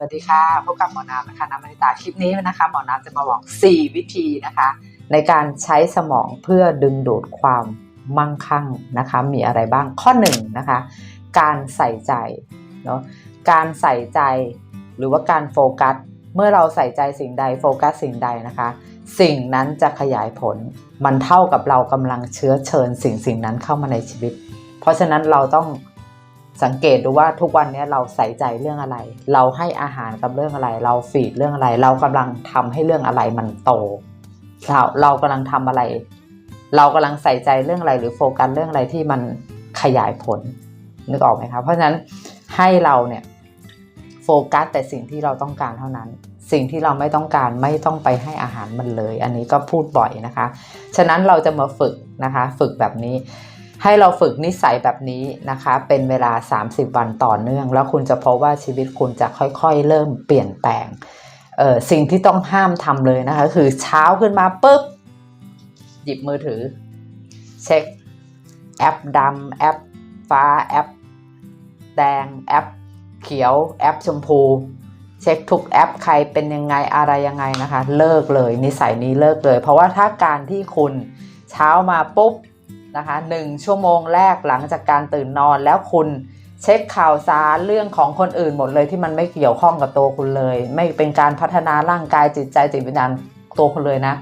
สวัสดีค่ะพบกับหมอน้ำนะคะน้ำมณิตาคลิปนี้นะคะหมอน้ำจะมาบอก 4 วิธีนะคะ ในการใช้สมองเพื่อดึงดูดความมั่งคั่งนะคะ มีอะไรบ้างข้อ1นะคะ การใส่ใจเนาะการใส่ใจหรือว่าการโฟกัส เมื่อเราใส่ใจสิ่งใดโฟกัสสิ่งใดนะคะ สิ่งนั้นจะขยายผล มันเท่ากับเรากำลังเชื้อเชิญสิ่งสิ่งนั้นเข้ามาในชีวิต เพราะฉะนั้นเราต้อง สังเกตดูว่าทุกวันนี้เราใส่ใจเรื่องอะไร เราให้อาหารกับเรื่องอะไร เราฟีดเรื่องอะไร เรากำลังทำให้เรื่องอะไรมันโต เราเรากำลังทำอะไร เรากำลังใส่ใจเรื่องอะไร หรือโฟกัสเรื่องอะไรที่มันขยายผลนึกออกไหมคะเพราะฉะนั้นให้เราเนี่ยโฟกัสแต่สิ่งที่เราต้องการเท่านั้น สิ่งที่เราไม่ต้องการไม่ต้องไปให้อาหารมันเลย อันนี้ก็พูดบ่อยนะคะ ฉะนั้นเราจะมาฝึกนะคะ ฝึกแบบนี้ ให้เราฝึกนิสัยแบบนี้นะคะ เป็นเวลา 30 วันต่อเนื่อง แล้วคุณจะพบว่าชีวิตคุณจะค่อยๆ เริ่มเปลี่ยนแปลงเออสิ่งที่ต้องห้ามทำเลยนะคะ คือเช้าขึ้นมาปุ๊บ หยิบมือถือ เช็คแอปดำแอปฟ้าแอป แดงแอป เขียวแอปชมพู เช็คทุกแอปใครเป็นยังไงอะไรยังไงนะคะ เลิกเลยนิสัยนี้เลิกเลย เพราะว่าถ้าการที่คุณเช้ามาปุ๊บ นะคะหนึ่งชั่วโมงแรกหลังจากการตื่นนอนแล้วคุณเช็คข่าวสารเรื่องของคนอื่นหมดเลยที่มันไม่เกี่ยวข้องกับตัวคุณเลย ไม่เป็นการพัฒนาร่างกายจิตใจจิตวิญญาณตัวคุณเลยนะ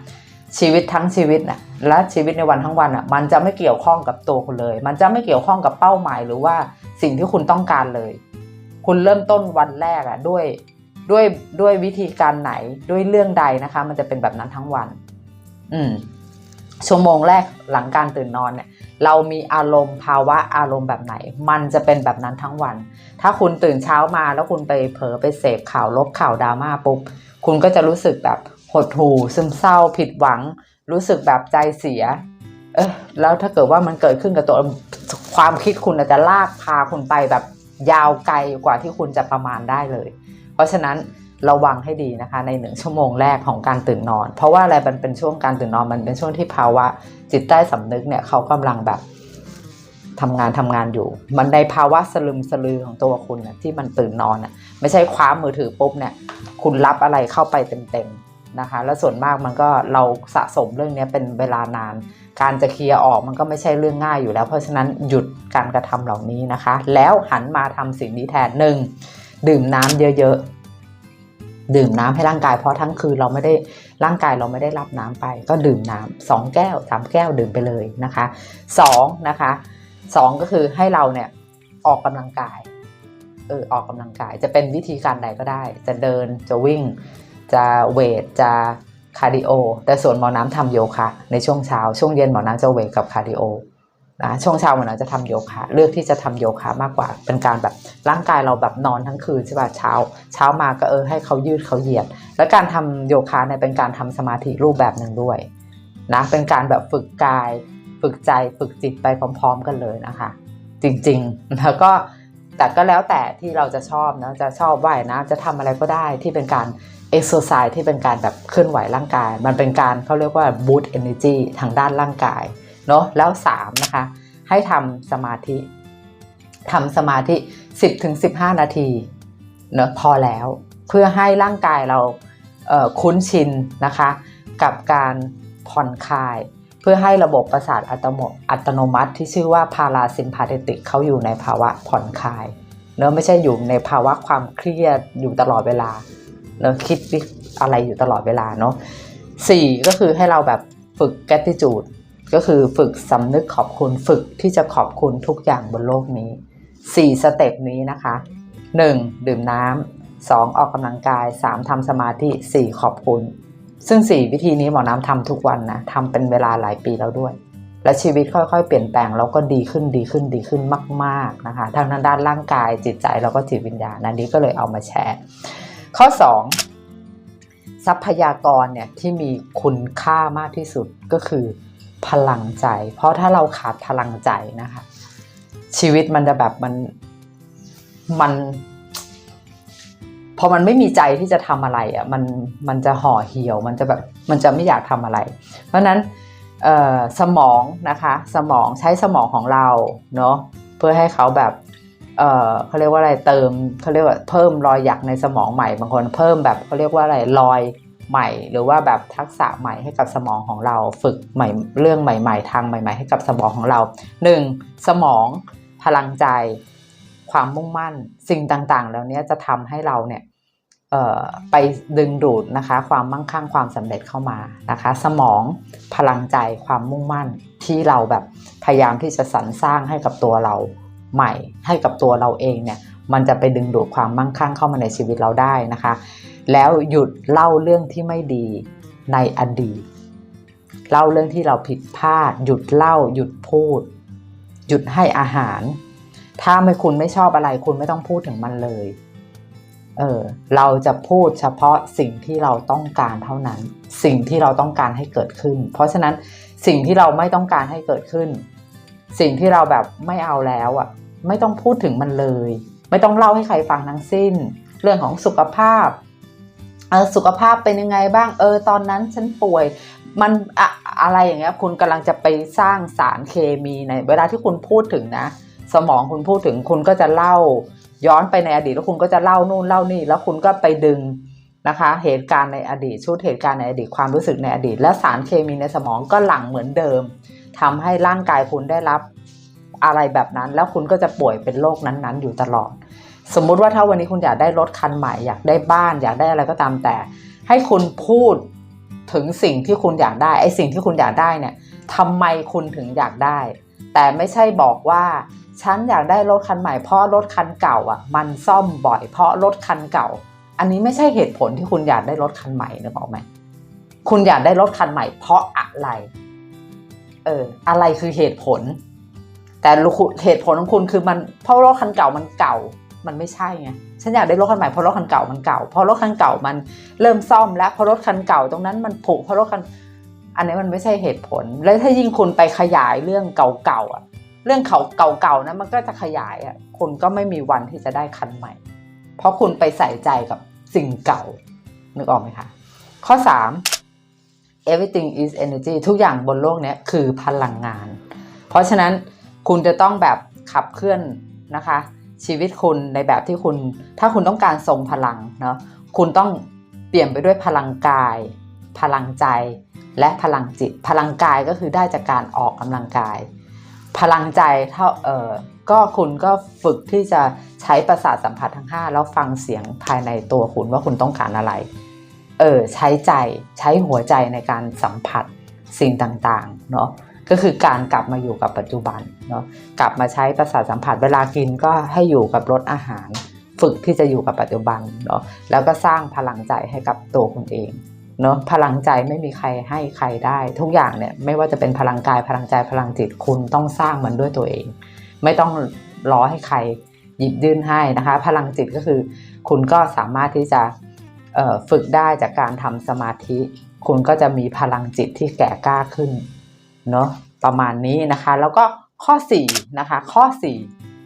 ชีวิตทั้งชีวิตนะและชีวิตในวันทั้งวันอะมันจะไม่เกี่ยวข้องกับตัวคุณเลย มันจะไม่เกี่ยวข้องกับเป้าหมายหรือว่าสิ่งที่คุณต้องการเลย คุณเริ่มต้นวันแรกอะด้วยด้วยด้วยวิธีการไหนด้วยเรื่องใดนะคะ มันจะเป็นแบบนั้นทั้งวัน อืม ชั่วโมงแรกหลังการตื่นนอนเนี่ยเรามีอารมณ์ภาวะอารมณ์แบบไหน มันจะเป็นแบบนั้นทั้งวัน ถ้าคุณตื่นเช้ามาแล้วคุณไปเผลอไปเสพข่าวลบข่าวดราม่าปุ๊บคุณก็จะรู้สึกแบบหดหู่ซึมเศร้าผิดหวัง รู้สึกแบบใจเสียเออแล้วถ้าเกิดว่ามันเกิดขึ้นกับตัวความคิดคุณอาจจะลากพาคุณไปแบบยาวไกลกว่าที่คุณจะประมาณได้เลย เพราะฉะนั้น ระวังให้ดีนะคะในหนึ่งชั่วโมงแรกของการตื่นนอน เพราะว่าอะไรมันเป็นช่วงการตื่นนอนมันเป็นช่วงที่ภาวะจิตใต้สำนึกเนี่ยเขากำลังแบบทำงานทำงานอยู่ มันในภาวะสลึมสลือของตัวคุณนะที่มันตื่นนอนน่ะไม่ใช่คว้ามือถือปุ๊บเนี่ยคุณรับอะไรเข้าไปเต็มๆนะคะ แล้วส่วนมากมันก็เราสะสมเรื่องนี้เป็นเวลานาน การจะเคลียร์ออกมันก็ไม่ใช่เรื่องง่ายอยู่แล้ว เพราะฉะนั้นหยุดการกระทำเหล่านี้นะคะ แล้วหันมาทำสิ่งนี้แทนหนึ่งดื่มน้ำเยอะๆ ดื่มน้ำให้ร่างกายเพราะทั้งคืนเราไม่ได้ร่างกายเราไม่ได้รับน้ำไป ก็ดื่มน้ำสองแก้วสามแก้วดื่มไปเลยนะคะสองนะคะสองก็คือให้เราเนี่ยออกกำลังกายเออออกกำลังกายจะเป็นวิธีการใดก็ได้ จะเดินจะวิ่ง จะเวทจะคาร์ดิโอแต่ส่วนหมอน้ำทำโยคะในช่วงเช้าช่วงเย็นหมอน้ำจะเวทกับคาร์ดิโอ นะช่วงเช้าเหมือน้ำจะทำโยคะเลือกที่จะทำโยคะมากกว่าเป็นการแบบร่างกายเราแบบนอนทั้งคืนใช่ป่ะเช้า เช้ามาก็เออให้เขายืดเขาเหยียด แล้วการทำโยคะเนี่ยเป็นการทำสมาธิรูปแบบหนึ่งด้วยนะเป็นการแบบฝึกกาย ฝึกใจฝึกจิตไปพร้อม ๆ กันเลยนะคะ จริงๆแล้วก็แต่ก็แล้วแต่ที่เราจะชอบนะจะชอบว่ายนะจะทำอะไรก็ได้ที่เป็นการเอ็กซ์ไซส์ที่เป็นการแบบเคลื่อนไหวร่างกาย มันเป็นการเขาเรียกว่า boost energy ทางด้านร่างกาย เนาะแล้ว3นะคะให้ทำสมาธิทำสมาธิ 10-15 นาทีเนาะพอแล้วเพื่อให้ร่างกายเราเคุ้นชินนะคะกับการผ่อนคลาย เพื่อให้ระบบประสาทอัตโนอัตโนมัติที่ชื่อว่าพาราซิมพาเทติกเขาอยู่ในภาวะผ่อนคลายเนอะไม่ใช่อยู่ในภาวะความเครียดอยู่ตลอดเวลาเนอะคิดอะไรอยู่ตลอดเวลาเนาะสี่ก็คือให้เราแบบฝึกแก็คือฝึกสำนึกขอบคุณฝึกที่จะขอบคุณทุกอย่างบนโลกนี้สี่สเต็ปนี้นะคะหนึ่งดื่มน้ำสองออกกำลังกายสามทำสมาธิสี่ขอบคุณ ซึ่ง 4 วิธีนี้หมอน้ำทำทุกวันนะทำเป็นเวลาหลายปีแล้วด้วย และชีวิตค่อยๆ เปลี่ยนแปลงแล้วก็ดีขึ้นดีขึ้นดีขึ้นมาก ๆนะคะทางด้านร่างกายจิตใจแล้วก็จิตวิญญาณนันนี้ก็เลยเอามาแชร์ ข้อ 2 ทรัพยากรเนี่ยที่มีคุณค่ามากที่สุดก็คือ พลังใจ เพราะถ้าเราขาดพลังใจนะคะ ชีวิตมันจะแบบมันมันพอมันไม่มีใจที่จะทำอะไรอะมันมันจะห่อเหี่ยว มันจะแบบมันจะไม่อยากทำอะไร เพราะฉะนั้นสมองนะคะสมองใช้สมองของเราเนาะเพื่อให้เขาแบบเออเขาเรียกว่าอะไรเติมเขาเรียกว่าเพิ่มรอยหยักในสมองใหม่บางคนเพิ่มแบบเขาเรียกว่าอะไรรอย ใหม่ หรือว่าแบบทักษะใหม่ให้กับสมองของเรา ฝึกใหม่เรื่องใหม่ ๆ ทางใหม่ ๆ ให้กับสมองของเราหนึ่งสมองพลังใจ ความมุ่งมั่นสิ่งต่างๆ แล้วเนี้ยจะทำให้เราเนี่ยไปดึงดูดนะคะความมั่งคั่งความสำเร็จเข้ามานะคะ สมองพลังใจความมุ่งมั่นที่เราแบบพยายามที่จะสรรสร้างให้กับตัวเราใหม่ ให้กับตัวเราเองเนี่ย มันจะไปดึงดูดความมั่งคั่งเข้ามาในชีวิตเราได้นะคะ แล้วหยุดเล่าเรื่องที่ไม่ดีในอดีตเล่าเรื่องที่เราผิดพลาด หยุดเล่า หยุดพูด หยุดให้อาหาร ถ้าไม่คุณไม่ชอบอะไร คุณไม่ต้องพูดถึงมันเลยเออเราจะพูดเฉพาะสิ่งที่เราต้องการเท่านั้น สิ่งที่เราต้องการให้เกิดขึ้น เพราะฉะนั้นสิ่งที่เราไม่ต้องการให้เกิดขึ้น สิ่งที่เราแบบไม่เอาแล้วอะ ไม่ต้องพูดถึงมันเลย ไม่ต้องเล่าให้ใครฟังทั้งสิ้น เรื่องของสุขภาพเออสุขภาพเป็นยังไงบ้างเออตอนนั้นฉันป่วยมันอะอะไรอย่างเงี้ยคุณกำลังจะไปสร้างสารเคมีในเวลาที่คุณพูดถึงนะ สมองคุณพูดถึงคุณก็จะเล่า ย้อนไปในอดีตแล้วคุณก็จะเล่านู่นเล่านี่ แล้วคุณก็ไปดึงนะคะ เหตุการณ์ในอดีตชุดเหตุการณ์ในอดีตความรู้สึกในอดีต และสารเคมีในสมองก็หลั่งเหมือนเดิมทำให้ร่างกายคุณได้รับ อะไรแบบนั้น แล้วคุณก็จะป่วยเป็นโรคนั้นๆ อยู่ตลอด สมมุติว่าถ้าวันนี้คุณอยากได้รถคันใหม่ อยากได้บ้าน อยากได้อะไรก็ตามแต่ ให้คุณพูดถึงสิ่งที่คุณอยากได้ไอ้สิ่งที่คุณอยากได้เนี่ยทำไมคุณถึงอยากได้ แต่ไม่ใช่บอกว่าฉันอยากได้รถคันใหม่เพราะรถคันเก่าอะมันซ่อมบ่อยเพราะรถคันเก่า อันนี้ไม่ใช่เหตุผลที่คุณอยากได้รถคันใหม่นึกออกไหมคุณอยากได้รถคันใหม่เพราะอะไร เออ อะไรคือเหตุผล แต่เหตุผลของคุณคือมันเพราะรถคันเก่ามันเก่า มันไม่ใช่ไงฉันอยากได้รถคันใหม่เพราะรถคันเก่ามันเก่า เพราะรถคันเก่ามันเริ่มซ่อมแล้วเพราะรถคันเก่าตรงนั้นมันผุเพราะรถคันอันนี้มันไม่ใช่เหตุผล แล้วถ้ายิ่งคุณไปขยายเรื่องเก่าๆอะ เรื่องเขาเก่าๆนะมันก็จะขยายอะคุณก็ไม่มีวันที่จะได้คันใหม่ เพราะคุณไปใส่ใจกับสิ่งเก่า นึกออกไหมคะ ข้อ 3 everything is energy ทุกอย่างบนโลกนี้คือพลังงาน เพราะฉะนั้น คุณจะต้องแบบขับเคลื่อนนะคะ ชีวิตคุณในแบบที่คุณ ถ้าคุณต้องการทรงพลังเนาะคุณต้องเปลี่ยนไปด้วยพลังกาย พลังใจ และพลังจิต พลังกายก็คือได้จากการออกกำลังกาย พลังใจเท่าเออก็คุณก็ฝึกที่จะใช้ประสาทสัมผัสทั้ง 5 แล้วฟังเสียงภายในตัวคุณว่าคุณต้องการอะไร เออใช้ใจใช้หัวใจในการสัมผัสสิ่งต่างๆเนาะ ก็คือการกลับมาอยู่กับปัจจุบันเนาะกลับมาใช้ประสาทสัมผัสเวลากินก็ให้อยู่กับรสอาหาร ฝึกที่จะอยู่กับปัจจุบันเนาะแล้วก็สร้างพลังใจให้กับตัวคุณเองเนาะพลังใจไม่มีใครให้ใครได้ ทุกอย่างเนี่ยไม่ว่าจะเป็นพลังกายพลังใจพลังจิตคุณต้องสร้างมันด้วยตัวเอง ไม่ต้องรอให้ใครหยิบยื่นให้นะคะ พลังจิตก็คือคุณก็สามารถที่จะฝึกได้จากการทำสมาธิ คุณก็จะมีพลังจิตที่แก่กล้าขึ้น เนาะประมาณนี้นะคะ แล้วก็ข้อ4นะคะข้อ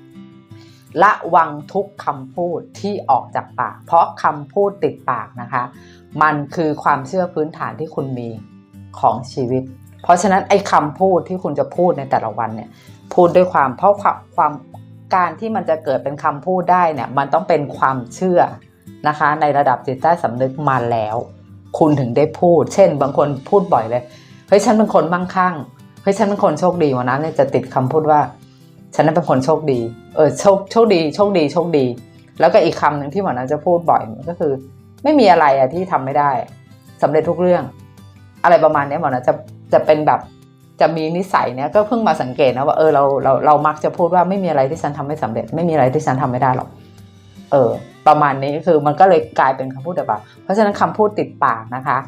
4 ระวังทุกคำพูดที่ออกจากปาก เพราะคำพูดติดปากนะคะ มันคือความเชื่อพื้นฐานที่คุณมีของชีวิต เพราะฉะนั้นไอ้คำพูดที่คุณจะพูดในแต่ละวันเนี่ยพูดด้วยความเพราะความความการที่มันจะเกิดเป็นคำพูดได้เนี่ยมันต้องเป็นความเชื่อนะคะ ในระดับจิตใต้สำนึกมาแล้ว คุณถึงได้พูด เช่น บางคนพูดบ่อยเลย เฮ้ยฉันเป็นคนมั่งคั่งเฮ้ยฉันเป็นคนโชคดีวันนั้นเนี่ยจะติดคำพูดว่า ฉันนั้นเป็นคนโชคดี เออโชคโชคดีโชคดีโชคดี แล้วก็อีกคำหนึ่งที่หมอนั้นจะพูดบ่อยก็คือ ไม่มีอะไรอะที่ทำไม่ได้สำเร็จทุกเรื่อง อะไรประมาณนี้หมอนั้นจะจะเป็นแบบจะมีนิสัยเนี้ยก็เพิ่งมาสังเกตนะว่าเออเราเราเรามักจะพูดว่าไม่มีอะไรที่ฉันทำไม่สำเร็จ ไม่มีอะไรที่ฉันทำไม่ได้หรอกเออ ประมาณนี้คือมันก็เลยกลายเป็นคำพูดแบบเพราะฉะนั้นคำพูดติดปากนะคะ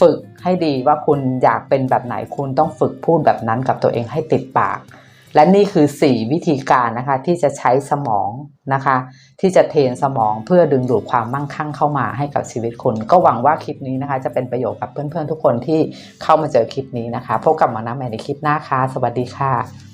ฝึกให้ดีว่าคุณอยากเป็นแบบไหนคุณต้องฝึกพูดแบบนั้นกับตัวเองให้ติดปาก และนี่คือ 4 วิธีการนะคะที่จะใช้สมองนะคะ ที่จะเทรนสมองเพื่อดึงดูดความมั่งคั่งเข้ามาให้กับชีวิตคุณ ก็หวังว่าคลิปนี้นะคะ จะเป็นประโยชน์กับเพื่อนๆทุกคนที่เข้ามาเจอคลิปนี้นะคะ พบกับมอน้ำแมในคลิปหน้าค่ะสวัสดีค่ะ